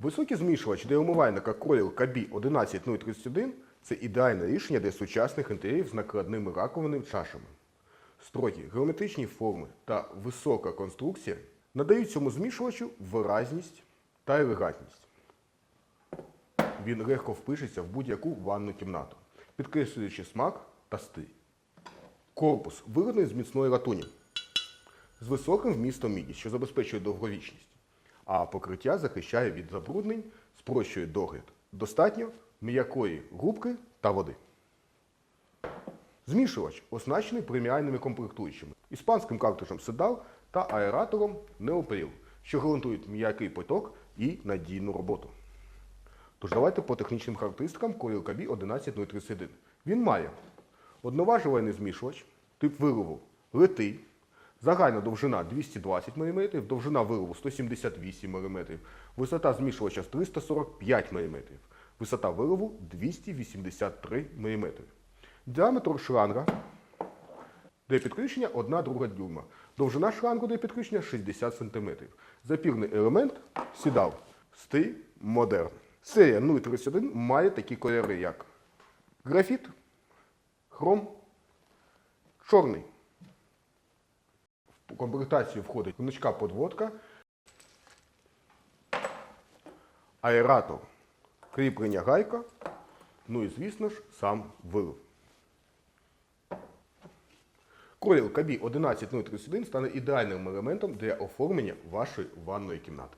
Високий змішувач для умивальника Coil KB 11031 це ідеальне рішення для сучасних інтер'єрів з накладними раковинними чашами. Строгі геометричні форми та висока конструкція надають цьому змішувачу виразність та елегантність. Він легко впишеться в будь-яку ванну кімнату, підкреслюючи смак та стиль. Корпус вироблений з міцної латуні з високим вмістом міді, що забезпечує довговічність, а покриття захищає від забруднень, спрощує догляд. Достатньо м'якої губки та води. Змішувач оснащений преміальними комплектуючими, іспанським картриджем Седал та аератором Неоприл, що гарантують м'який поток і надійну роботу. Тож давайте по технічним характеристикам Coil KB 11031. Він має одноважувальний змішувач, тип виробу литий, загальна довжина 220 мм, довжина виробу 178 мм, висота змішувача 345 мм, висота виробу 283 мм. Діаметр шланга для підключення 1 друга дюйма. Довжина шлангу для підключення 60 см. Запірний елемент сідав. Стиль модерн. Серія 031 має такі кольори, як графіт, хром, чорний. Комплектацію входить гнучка подводка, аератор, кріплення гайка, ну і, звісно ж, сам вироб. Коріл кабі 11031 стане ідеальним елементом для оформлення вашої ванної кімнати.